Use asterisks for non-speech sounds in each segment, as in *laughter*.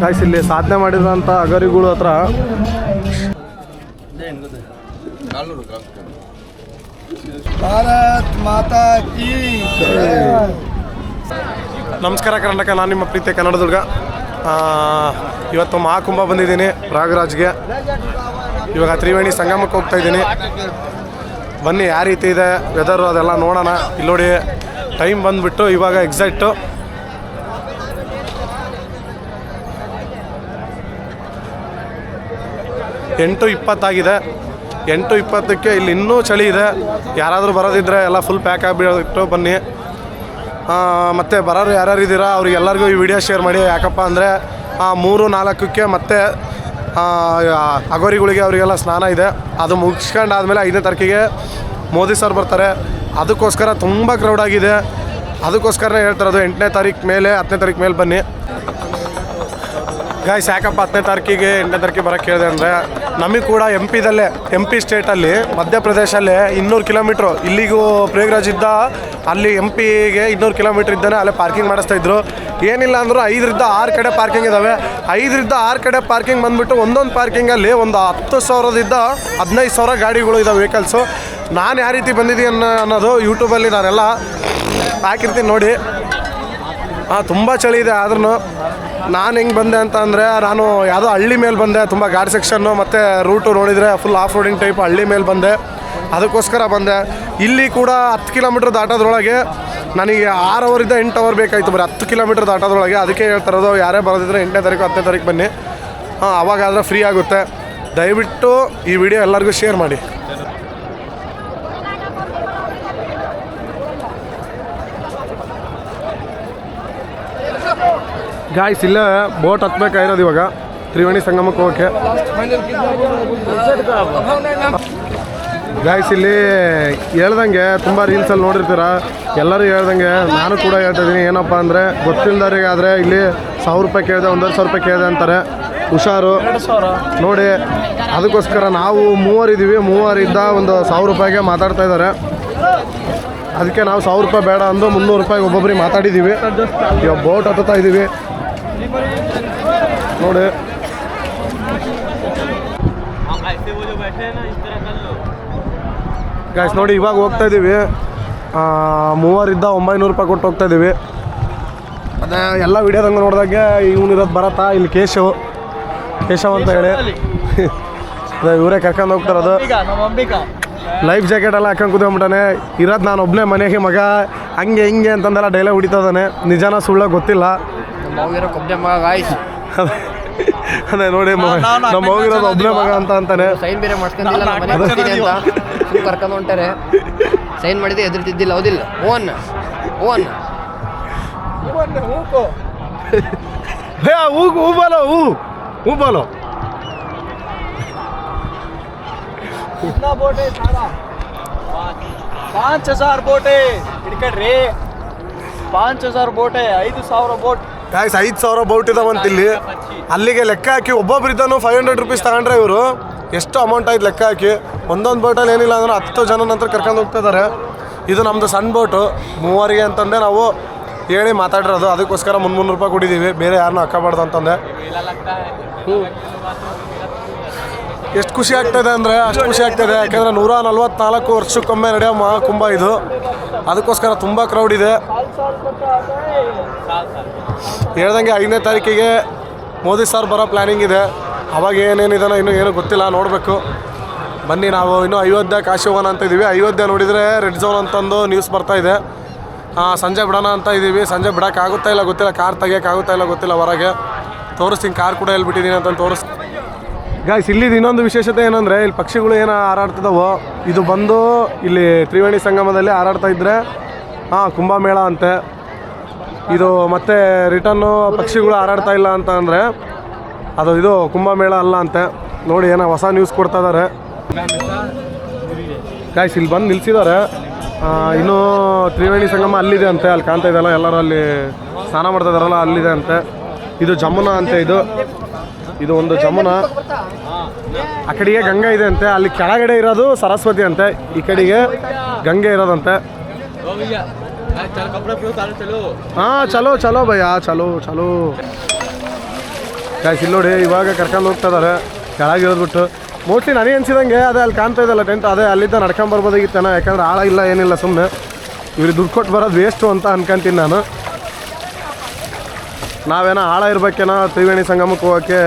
Guys ಇಲ್ಲಿ ಸಾಧನೆ ಮಾಡಿದಂತ ಅಗರಿಗಳು ಹತ್ರ ಭಾರತ್ ಮಾತಾ ಕೀ ನಮಸ್ಕಾರ ಕರ್ನಾಟಕ ನಾನು ನಿಮ್ಮ ಪ್ರೀತಿಯ ಕನ್ನಡದುರ್ಗ. ಇವತ್ತು ಮಹಾಕುಂಭ ಬಂದಿದ್ದೀನಿ ರಾಗರಾಜ್ಗೆ. ಇವಾಗ ತ್ರಿವೇಣಿ ಸಂಗಮಕ್ಕೆ ಹೋಗ್ತಾ ಇದ್ದೀನಿ. ಬನ್ನಿ, ಯಾವ ರೀತಿ ಇದೆ ವೆದರು ಅದೆಲ್ಲ ನೋಡೋಣ. ಇಲ್ಲಿ ನೋಡಿ ಟೈಮ್ ಬಂದುಬಿಟ್ಟು ಇವಾಗ ಎಕ್ಸಾಕ್ಟು ಎಂಟು ಇಪ್ಪತ್ತಾಗಿದೆ. ಎಂಟು ಇಪ್ಪತ್ತಕ್ಕೆ ಇಲ್ಲಿ ಇನ್ನೂ ಚಳಿ ಇದೆ. ಯಾರಾದರೂ ಬರೋದಿದ್ರೆ ಎಲ್ಲ ಫುಲ್ ಪ್ಯಾಕ್ ಆಗಿಬಿಟ್ಟು ಬನ್ನಿ. ಮತ್ತೆ ಬರೋರು ಯಾರ್ಯಾರು ಇದ್ದೀರಾ? ಅವ್ರಿಗೆಲ್ಲರಿಗೂ ಈ ವಿಡಿಯೋ ಶೇರ್ ಮಾಡಿ. ಯಾಕಪ್ಪ ಅಂದರೆ ಮೂರು ನಾಲ್ಕಕ್ಕೆ ಮತ್ತೆ ಆ, ಅಗೋರಿಗಳಿಗೆ ಅವರಿಗೆಲ್ಲ ಸ್ನಾನ ಇದೆ. ಅದು ಮುಗಿಸ್ಕೊಂಡು ಆದಮೇಲೆ ಐದನೇ ತಾರೀಕಿಗೆ ಮೋದಿ ಸರ್ ಬರ್ತಾರೆ. ಅದಕ್ಕೋಸ್ಕರ ತುಂಬ ಕ್ರೌಡ್ ಆಗಿದೆ. ಅದಕ್ಕೋಸ್ಕರನೇ ಅದು ಎಂಟನೇ ತಾರೀಕು ಮೇಲೆ ಹತ್ತನೇ ತಾರೀಕು ಮೇಲೆ ಬನ್ನಿ. ಗಾಯ್ಸ್ ಯಾಕಪ್ಪ ಹತ್ತನೇ ತಾರೀಕಿಗೆ ಎಂಟನೇ ತಾರೀಕಿಗೆ ಬರೋಕ್ಕೆ ಹೇಳಿದೆ ಅಂದರೆ, ನಮಗೆ ಕೂಡ ಎಂ ಪಿದಲ್ಲೇ ಎಂ ಪಿ ಸ್ಟೇಟಲ್ಲಿ ಮಧ್ಯಪ್ರದೇಶಲ್ಲೇ ಇನ್ನೂರು ಕಿಲೋಮೀಟ್ರು. ಇಲ್ಲಿಗೂ ಪ್ರಯಾಗ್ರಾಜ್ ಇದ್ದ, ಅಲ್ಲಿ ಎಂ ಪಿಗೆ ಇನ್ನೂರು ಕಿಲೋಮೀಟ್ರ್ ಇದ್ದಾನೆ, ಅಲ್ಲೇ ಪಾರ್ಕಿಂಗ್ ಮಾಡಿಸ್ತಾ ಇದ್ರು. ಏನಿಲ್ಲ ಅಂದರೂ ಐದರಿಂದ ಆರು ಕಡೆ ಪಾರ್ಕಿಂಗ್ ಇದ್ದಾವೆ ಐದರಿಂದ ಆರು ಕಡೆ ಪಾರ್ಕಿಂಗ್ ಬಂದುಬಿಟ್ಟು ಒಂದೊಂದು ಪಾರ್ಕಿಂಗಲ್ಲಿ ಒಂದು ಹತ್ತು ಸಾವಿರದಿಂದ ಹದಿನೈದು ಸಾವಿರ ಗಾಡಿಗಳು ಇದ್ದಾವೆ ವೆಹಿಕಲ್ಸು ನಾನು ಯಾವ ರೀತಿ ಬಂದಿದ್ದೀನಿ ಅನ್ನೋ, ಅನ್ನೋದು ಯೂಟ್ಯೂಬಲ್ಲಿ ನಾನೆಲ್ಲ ಹಾಕಿರ್ತೀನಿ ನೋಡಿ. ಹಾಂ ತುಂಬ ಚಳಿ ಇದೆ ಆದ್ರೂ ನಾನು ಹೆಂಗೆ ಬಂದೆ ಅಂತ ಅಂದರೆ, ನಾನು ಯಾವುದೋ ಹಳ್ಳಿ ಮೇಲೆ ಬಂದೆ, ತುಂಬ ಗಾಡಿ ಸೆಕ್ಷನ್ನು ಮತ್ತು ರೂಟು ನೋಡಿದರೆ ಫುಲ್ ಆಫ್ ರೋಡಿಂಗ್ ಟೈಪ್ ಹಳ್ಳಿ ಮೇಲೆ ಬಂದೆ. ಅದಕ್ಕೋಸ್ಕರ ಬಂದೆ. ಇಲ್ಲಿ ಕೂಡ ಹತ್ತು ಕಿಲೋಮೀಟ್ರ್ ದಾಟೋದ್ರೊಳಗೆ ನನಗೆ ಆರು ಅವರಿಂದ ಎಂಟು ಅವರ್ ಬೇಕಾಯಿತು ಬರೀ. ಹತ್ತು ಕಿಲೋಮೀಟ್ರ್ ದಾಟೋದ್ರೊಳಗೆ ಅದಕ್ಕೆ ಹೇಳ್ತಾ ಇರೋದು ಯಾರೇ ಬರೋದಿದ್ರೆ ಎಂಟನೇ ತಾರೀಕು, ಹತ್ತನೇ ತಾರೀಕು ಬನ್ನಿ. ಹಾಂ ಅವಾಗಾದರೆ ಫ್ರೀ ಆಗುತ್ತೆ. ದಯವಿಟ್ಟು ಈ ವಿಡಿಯೋ ಎಲ್ಲರಿಗೂ ಶೇರ್ ಮಾಡಿ. ಗಾಯ್ಸ್ ಇಲ್ಲೇ ಬೋಟ್ ಹತ್ಬೇಕಾಗಿರೋದು ಇವಾಗ. ತ್ರಿವೇಣಿ ಸಂಗಮಕ್ಕೆ ಹೋಗಕ್ಕೆ. ಗಾಯ್ಸ್ ಇಲ್ಲಿ ಹೇಳ್ದಂಗೆ ತುಂಬ ರೀಲ್ಸಲ್ಲಿ ನೋಡಿರ್ತೀರ? ಎಲ್ಲರೂ ಹೇಳ್ದಂಗೆ, ನಾನು ಕೂಡ ಹೇಳ್ತಾ ಇದ್ದೀನಿ ಏನಪ್ಪ ಅಂದರೆ ಗೊತ್ತಿಲ್ಲದವ್ರಿಗೆ ಆದರೆ ಇಲ್ಲಿ ಸಾವಿರ ರೂಪಾಯಿ ಕೇಳಿದೆ, ಒಂದೂವರೆ ಸಾವಿರ ರೂಪಾಯಿ ಕೇಳಿದೆ ಅಂತಾರೆ. ಹುಷಾರು. ನೋಡಿ, ಅದಕ್ಕೋಸ್ಕರ ನಾವು ಮೂವರಿದ್ದೀವಿ ಮೂವರಿದ್ದ ಒಂದು ಸಾವಿರ ರೂಪಾಯಿಗೆ ಮಾತಾಡ್ತಾ ಇದ್ದಾರೆ. ಅದಕ್ಕೆ ನಾವು ಸಾವಿರ ರೂಪಾಯಿ ಬೇಡ ಅಂದು ಮುನ್ನೂರು ರೂಪಾಯಿಗೆ ಒಬ್ಬೊಬ್ಬರಿಗೆ ಮಾತಾಡಿದ್ದೀವಿ ಇವಾಗ ಬೋಟ್ ಹತ್ತುತ್ತಾ ಇದ್ದೀವಿ ನೋಡಿ. ಗ್ಯಾಸ್ ನೋಡಿ ಇವಾಗ ಹೋಗ್ತಾ ಇದ್ದೀವಿ ಆ, ಮೂವರಿದ್ದ ಒಂಬೈನೂರು ರೂಪಾಯಿ ಕೊಟ್ಟು ಹೋಗ್ತಾ ಇದ್ದೀವಿ ಅದೇ ಎಲ್ಲ ವಿಡಿಯೋದಂಗೆ ನೋಡಿದಾಗೆ ಇವನಿರೋದು ಬರತ್ತಾ? ಇಲ್ಲಿ ಕೇಶವ್. ಕೇಶವ್ ಅಂತ ಹೇಳಿ. *laughs* ಅದೇ ಇವರೇ ಕರ್ಕೊಂಡು ಹೋಗ್ತಾರದು ಲೈಫ್ ಜಾಕೆಟ್ ಎಲ್ಲ ಹಾಕೊಂಡು ಕೂತ್ಕೊಂಡ್ಬಿಟ್ಟಾನೆ ಇರೋದು ನಾನು ಒಬ್ಬನೇ ಮನೆಗೆ ಮಗ. ಹಂಗೆ ಹಿಂಗೆ ಅಂತಂದೆಲ್ಲ ಡೈಲಾಗ್ ಇದ್ದಾನೆ. ನಿಜಾನ ಸುಳ್ಳ ಗೊತ್ತಿಲ್ಲ. ಹೋಗಿರೋ ಕೊಬ್ಬೆ ಮಗ ಗಾಯ್ಸ್ ಅದೇ ಅದೇ ನೋಡಿ ಮ- ನಮ್ಮ ಹೋಗಿರೋದು ಒಬ್ಬನೇ ಮಗ ಅಂತ ಅಂತಾನೆ ಸೈನ್ ಬೇರೆ ಮಾಡ್ಸ್ಕೊಂಡಿಲ್ಲ ನಮ್ಮ ಮನೆ ಬರ್ತೀನಿ ಅಂತ ಸುಮ್ ಕರ್ಕೊಂಡು ಹೊಂಟಾರೆ ಸೈನ್ ಮಾಡಿದೆ ಎದುರ್ತಿದ್ದಿಲ್ಲ ಹೌದಿಲ್ಲ ಓನ್ ಓನ್ ಭಯ ಹೂ ಹೂ ಬಾಲೋ ಹೂ ಹೂ ಬಾಲೋ कितना बोट है सारा पाँच हजार बोट है टिकट रे पाँच हजार बोट है ಐದು ಸಾವಿರ ಗಾಯ್ಸ್ ಐದು ಸಾವಿರ ಬೋಟ್ ಇದಾವಂತ ಇಲ್ಲಿ. ಅಲ್ಲಿಗೆ ಲೆಕ್ಕ ಹಾಕಿ ಒಬ್ಬೊಬ್ಬರಿದ್ದಾನು ಫೈವ್ ಹಂಡ್ರೆಡ್ ರುಪೀಸ್ ತಗೊಂಡ್ರೆ ಇವರು. ಎಷ್ಟು ಅಮೌಂಟ್ ಆಯ್ತು ಲೆಕ್ಕ ಹಾಕಿ. ಒಂದೊಂದು ಬೋಟಲ್ಲಿ ಏನಿಲ್ಲ ಅಂದ್ರೆ ಹತ್ತು ಜನ ನಂತರ ಕರ್ಕೊಂಡು ಹೋಗ್ತಾ ಇದ್ದಾರೆ ಇದು ನಮ್ಮದು ಸಣ್ಣ ಬೋಟು ಮೂವರಿಗೆ ಅಂತಂದೆ ನಾವು ಹೇಳಿ ಮಾತಾಡಿರೋದು. ಅದಕ್ಕೋಸ್ಕರ ಮುನ್ನೂರು ಮುನ್ನೂರು ರೂಪಾಯಿ ಕೊಟ್ಟಿದ್ದೀವಿ ಬೇರೆ ಯಾರನ್ನೂ ಹಾಕಬಾರ್ದು ಅಂತಂದೆ. ಎಷ್ಟು ಖುಷಿ ಆಗ್ತದೆ ಅಂದರೆ, ಅಷ್ಟು ಖುಷಿ ಆಗ್ತದೆ ಯಾಕೆಂದರೆ ನೂರ ನಲ್ವತ್ನಾಲ್ಕು ವರ್ಷಕ್ಕೊಮ್ಮೆ ನಡೆಯೋ ಮಹಾಕುಂಭ ಇದು. ಅದಕ್ಕೋಸ್ಕರ ತುಂಬ ಕ್ರೌಡ್ ಇದೆ. ಹೇಳ್ದಂಗೆ ಐದನೇ ತಾರೀಕಿಗೆ ಮೋದಿ ಸರ್ ಬರೋ ಪ್ಲ್ಯಾನಿಂಗ್ ಇದೆ. ಅವಾಗ ಏನೇನಿದಾನೋ ಇನ್ನೂ ಏನೂ ಗೊತ್ತಿಲ್ಲ, ನೋಡಬೇಕು. ಬನ್ನಿ ನಾವು ಇನ್ನೂ ಅಯೋಧ್ಯೆ ಕಾಶಿ ಹೋಗೋಣ ಅಂತ ಇದ್ದೀವಿ ಅಯೋಧ್ಯೆ ನೋಡಿದರೆ ರೆಡ್ ಝೋನ್ ಅಂತಂದು ನ್ಯೂಸ್ ಬರ್ತಾ ಇದೆ. ಸಂಜೆ ಬಿಡೋಣ ಅಂತ ಇದ್ದೀವಿ ಸಂಜೆ ಬಿಡೋಕ್ಕಾಗುತ್ತಾ ಇಲ್ಲ ಗೊತ್ತಿಲ್ಲ. ಕಾರ್ ತೆಗಿಯೋಕ್ಕಾಗುತ್ತಾ ಇಲ್ಲ ಗೊತ್ತಿಲ್ಲ ಹೊರಗೆ. ತೋರಿಸ್ತೀನಿ ಕಾರ್ ಕೂಡ ಹೇಳ್ಬಿಟ್ಟಿದ್ದೀನಿ ಅಂತ ತೋರಿಸ್ ಗಾಯ್ಸ್ ಇಲ್ಲಿದು ಇನ್ನೊಂದು ವಿಶೇಷತೆ ಏನಂದರೆ ಇಲ್ಲಿ ಪಕ್ಷಿಗಳು ಏನು ಹಾರಾಡ್ತಿದಾವೋ, ಇದು ಬಂದು ಇಲ್ಲಿ ತ್ರಿವೇಣಿ ಸಂಗಮದಲ್ಲಿ ಹಾರಾಡ್ತಾ ಇದ್ದರೆ ಹಾಂ, ಕುಂಭಮೇಳ ಅಂತೆ. ಇದು ಮತ್ತೆ ರಿಟರ್ನು ಪಕ್ಷಿಗಳು ಹಾರಾಡ್ತಾ ಇಲ್ಲ ಅಂತ ಅಂದರೆ, ಅದು ಇದು ಕುಂಭಮೇಳ ಅಲ್ಲ ಅಂತೆ. ನೋಡಿ, ಏನೋ ಹೊಸ ನ್ಯೂಸ್ ಕೊಡ್ತಾ ಇದ್ದಾರೆ ಗಾಯ್ಸ್ ಇಲ್ಲಿ ಬಂದು ನಿಲ್ಸಿದ್ದಾರೆ ಇನ್ನೂ ತ್ರಿವೇಣಿ ಸಂಗಮ ಅಲ್ಲಿದೆ ಅಂತೆ, ಅಲ್ಲಿ ಕಾಣ್ತಾ ಇದೆಯಲ್ಲ, ಎಲ್ಲರೂ ಅಲ್ಲಿ ಸ್ನಾನ ಮಾಡ್ತಾ ಇದಾರಲ್ಲ, ಅಲ್ಲಿದೆ ಅಂತೆ. ಇದು ಜಮುನಾ ಅಂತೆ ಇದು. ಇದು ಒಂದು ಜಮುನಾ. ಆ ಕಡೆಗೆ ಗಂಗೆ ಇದೆ ಅಂತೆ ಅಲ್ಲಿ ಕೆಳಗಡೆ ಇರೋದು ಸರಸ್ವತಿ ಅಂತೆ, ಈ ಕಡೆಗೆ ಗಂಗೆ ಇರೋದಂತೆ. ಹಾ, ಚಲೋ ಚಲೋ ಭಯ ಚಲೋ ಚಲೋ. ಇಲ್ಲಿ ನೋಡಿ, ಇವಾಗ ಕರ್ಕೊಂಡು ಹೋಗ್ತಾ ಇದಾರೆ ಕೆಳಗಿರೋದು ಬಿಟ್ಟು ಮೋಸ್ಟ್ಲಿ ನನಗೆ ಅನ್ಸಿದಂಗೆ ಅದೇ ಅಲ್ಲಿ ಕಾಣ್ತಾ ಇದಲ್ಲ ಟೆಂಟ್ ಅದೇ ಅಲ್ಲಿಂದ ನಡ್ಕೊಂಡ್ ಯಾಕಂದ್ರೆ ಆಳ ಇಲ್ಲ, ಏನಿಲ್ಲ ಸುಮ್ಮನೆ ಇವ್ರಿಗೆ ದುಡ್ಡು ಕೊಟ್ಟು ಬರೋದು ವೇಸ್ಟು ಅಂತ ಅನ್ಕೊಂತೀನಿ ನಾನು. ನಾವೇನೋ ಆಳ ಇರಬೇಕೇನೋ ತ್ರಿವೇಣಿ ಸಂಗಮಕ್ಕೆ ಹೋಗೋಕ್ಕೆ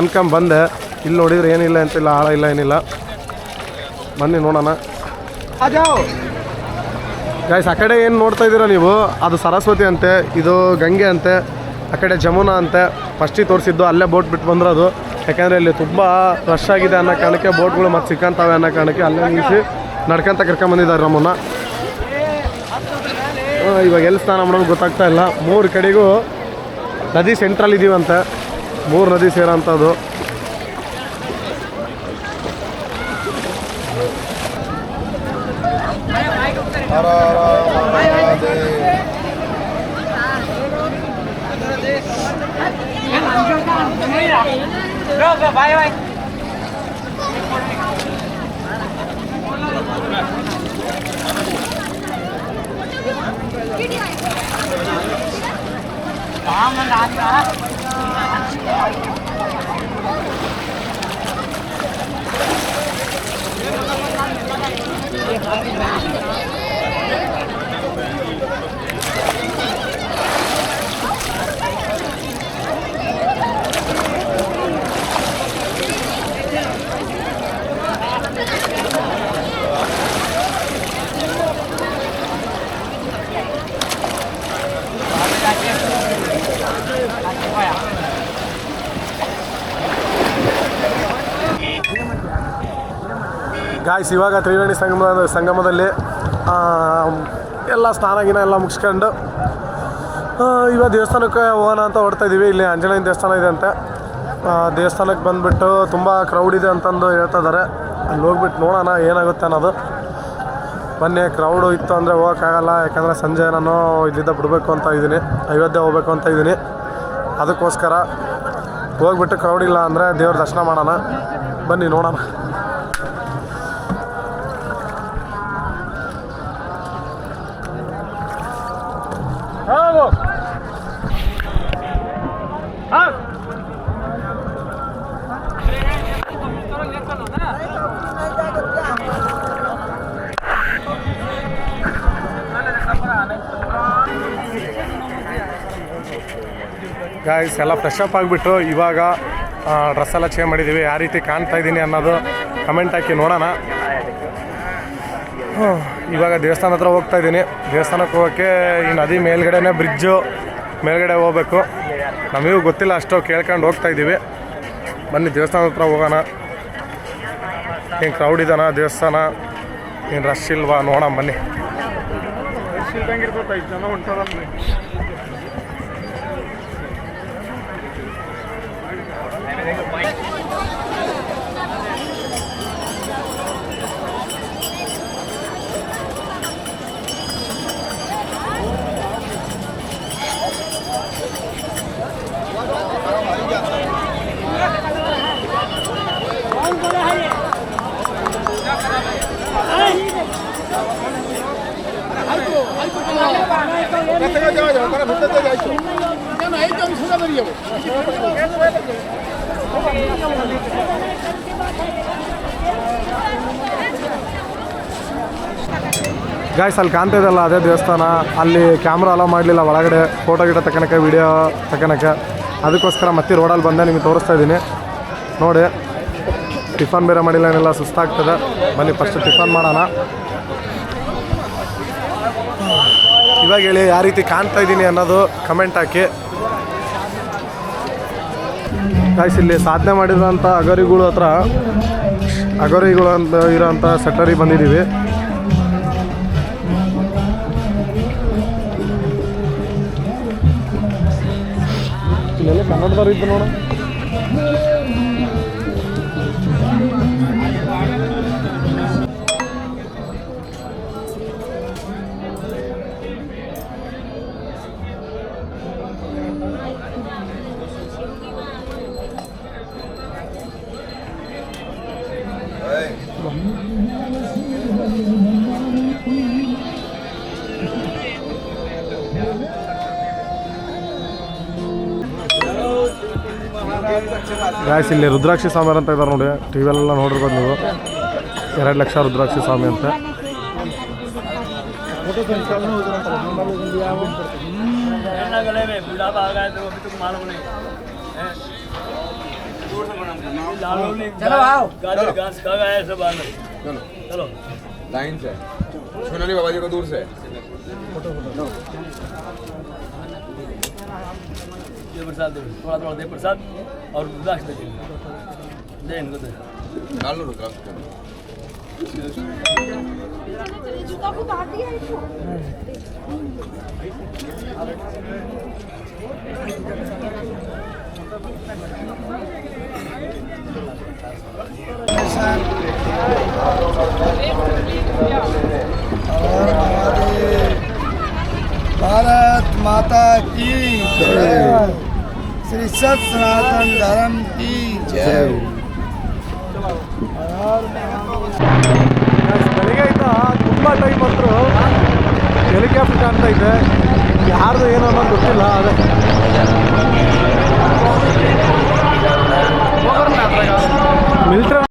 ಅನ್ಕೊಂಡ್ ಬಂದೆ. ಇಲ್ಲಿ ನೋಡಿದ್ರೆ ಏನಿಲ್ಲ ಅಂತಿಲ್ಲ, ಆಳ ಇಲ್ಲ, ಏನಿಲ್ಲ. ಬನ್ನಿ ನೋಡೋಣ. ಗಾಯ್ಸ್ ಆ ಕಡೆ ಏನು ನೋಡ್ತಾ ಇದ್ದೀರಾ ನೀವು? ಅದು ಸರಸ್ವತಿ ಅಂತೆ, ಇದು ಗಂಗೆ ಅಂತೆ, ಆ ಕಡೆ ಜಮುನಾ ಅಂತೆ. ಫಸ್ಟಿಗೆ ತೋರಿಸಿದ್ದು ಅಲ್ಲೇ ಬೋಟ್ ಬಿಟ್ಟು ಬಂದ್ರೆ ಅದು ಯಾಕೆಂದರೆ ಇಲ್ಲಿ ತುಂಬ ರಶ್ ಆಗಿದೆ ಅನ್ನೋ ಕಾರಣಕ್ಕೆ ಬೋಟ್ಗಳು ಮತ್ತೆ ಸಿಕ್ಕಂತಾವೆ ಅನ್ನೋ ಕಾರಣಕ್ಕೆ ಅಲ್ಲೇ ನಿಲ್ಲಿಸಿ ನಡ್ಕೊಂತ ಕರ್ಕೊಂಬಂದಿದ್ದಾರೆ ನಮ್ಮನ್ನು. ಇವಾಗ ಎಲ್ಲಿ ಸ್ನಾನ ಮಾಡೋದು ಗೊತ್ತಾಗ್ತಾ ಇಲ್ಲ. ಮೂರು ಕಡೆಗೂ ನದಿ ಸೆಂಟ್ರಲ್ ಇದೀವಂತೆ. ಮೂರು ನದಿ ಸೇರೋಂಥದ್ದು வாங்க ಗಾಯ್ಸ್ ಇವಾಗ ತ್ರಿವೇಣಿ ಸಂಗಮ ಸಂಗಮದಲ್ಲಿ ಎಲ್ಲ ಸ್ನಾನ ಗಿನ ಎಲ್ಲ ಮುಗಿಸ್ಕೊಂಡು ಇವಾಗ ದೇವಸ್ಥಾನಕ್ಕೆ ಹೋಗೋಣ ಅಂತ ಹೊಡ್ತಾ ಇದ್ದೀವಿ ಇಲ್ಲಿ ಆಂಜನೇಯನ ದೇವಸ್ಥಾನ ಇದೆ ಅಂತೆ. ದೇವಸ್ಥಾನಕ್ಕೆ ಬಂದುಬಿಟ್ಟು ತುಂಬ ಕ್ರೌಡ್ ಇದೆ ಅಂತಂದು ಹೇಳ್ತಾ ಇದ್ದಾರೆ ಅಲ್ಲಿ ಹೋಗ್ಬಿಟ್ಟು ನೋಡೋಣ ಏನಾಗುತ್ತೆ ಅನ್ನೋದು. ಬನ್ನಿ ಕ್ರೌಡು ಇತ್ತು ಅಂದರೆ ಹೋಗೋಕ್ಕಾಗಲ್ಲ, ಯಾಕಂದರೆ ಸಂಜೆ ನಾನು ಇಲ್ಲಿಂದ ಬಿಡಬೇಕು ಅಂತ ಇದ್ದೀನಿ. ಅಯೋಧ್ಯೆ ಹೋಗ್ಬೇಕು ಅಂತ ಇದ್ದೀನಿ. ಅದಕ್ಕೋಸ್ಕರ ಹೋಗ್ಬಿಟ್ಟು ಕ್ರೌಡ್ ಇಲ್ಲ ಅಂದರೆ ದೇವ್ರ ದರ್ಶನ ಮಾಡೋಣ. ಬನ್ನಿ, ನೋಡೋಣ. ಗಾಯ್ಸ್ ಎಲ್ಲ ಫ್ರೆಶ್ ಅಪ್ ಆಗಿಬಿಟ್ಟು ಇವಾಗ ಡ್ರೆಸ್ ಎಲ್ಲ ಚೇಂಜ್ ಮಾಡಿದ್ದೀವಿ ಯಾವ ರೀತಿ ಕಾಣ್ತಾ ಇದ್ದೀನಿ ಅನ್ನೋದು ಕಮೆಂಟ್ ಹಾಕಿ ನೋಡೋಣ. ಇವಾಗ ದೇವಸ್ಥಾನ ಹತ್ರ ಹೋಗ್ತಾ ಇದ್ದೀನಿ. ದೇವಸ್ಥಾನಕ್ಕೆ ಹೋಗೋಕ್ಕೆ ಈ ನದಿ ಮೇಲ್ಗಡೆನೇ ಬ್ರಿಡ್ಜು ಮೇಲ್ಗಡೆ ಹೋಗ್ಬೇಕು. ನಮಗೂ ಗೊತ್ತಿಲ್ಲ, ಅಷ್ಟು ಕೇಳ್ಕೊಂಡು ಹೋಗ್ತಾ ಇದ್ದೀವಿ. ಬನ್ನಿ ದೇವಸ್ಥಾನ ಹತ್ರ ಹೋಗೋಣ. ಏನು ಕ್ರೌಡ್ ಇದಾನ ದೇವಸ್ಥಾನ? ಏನು ರಶ್ ಇಲ್ವಾ? ನೋಡೋಣ, ಬನ್ನಿ. Pega o pai. ಗಾಯ್ಸ್ ಅಲ್ಲಿ ಕಾಣ್ತಾ ಇದಲ್ಲ ಅದೇ ದೇವಸ್ಥಾನ. ಅಲ್ಲಿ ಕ್ಯಾಮ್ರಾ ಅಲೋ ಮಾಡಲಿಲ್ಲ, ಒಳಗಡೆ ಫೋಟೋ ಗಿಟ ತಗೊಳಕ್ಕೆ ವಿಡಿಯೋ ತಕೊಳಕ್ಕೆ ಅದಕ್ಕೋಸ್ಕರ ಮತ್ತೆ ರೋಡಲ್ಲಿ ಬಂದೆ, ನಿಮಗೆ ತೋರಿಸ್ತಾ ಇದ್ದೀನಿ. ನೋಡಿ, ಟಿಫನ್ ಬೇರೆ ಮಾಡಿಲ್ಲ, ಏನೆಲ್ಲ, ಸುಸ್ತಾಗ್ತದೆ. ಬನ್ನಿ ಫಸ್ಟ್ ಟಿಫನ್ ಮಾಡೋಣ. ಇವಾಗ ಹೇಳಿ, ಯಾವ ರೀತಿ ಕಾಣ್ತಾ ಇದ್ದೀನಿ ಅನ್ನೋದು ಕಮೆಂಟ್ ಹಾಕಿ. ಗಾಯ್ಸ್ ಇಲ್ಲಿ ಸಾಧನೆ ಮಾಡಿರೋಂಥ ಅಗರಿಗಳು ಹತ್ರ, ಅಗರಿಗಳು ಅಂತ ಇರೋಂಥ ಸೆಟರಿಗೆ ಬಂದಿದ್ದೀವಿ. കണ്ണോട് പറയപ്പെടുന്നു ಗಾಯ್ಸ್ ಇಲ್ಲಿ ರುದ್ರಾಕ್ಷಿ ಸ್ವಾಮಿ ಅಂತ ಇದ್ದಾರೆ ನೋಡಿ ಟಿ ವಿಯಲ್ಲೆಲ್ಲ ನೋಡಿರ್ಬೋದು ನೀವು ಎರಡು ಲಕ್ಷ ರುದ್ರಾಕ್ಷಿ ಸ್ವಾಮಿ ಅಂತ गले में बुढ़ापा आ गया तो दे प्रसाद दे थोड़ा थोड़ा दे प्रसाद और रुद्राक्ष दे जय हिंद कालो और हमारे भारत माता की जय श्री सत सनातन धर्म की जय ಬೆಳಿಗ್ಗೆ ಇಂದ ತುಂಬ ಟೈಮ್ ಬಂದರು ಹೆಲಿಕಾಪ್ಟರ್ ಕಾಣ್ತಾ ಇದೆ ಯಾರ್ದು ಏನು ಅನ್ನೋದು ಗೊತ್ತಿಲ್ಲ ಅದೇ ಮಿಲ್ಟ್ರಿ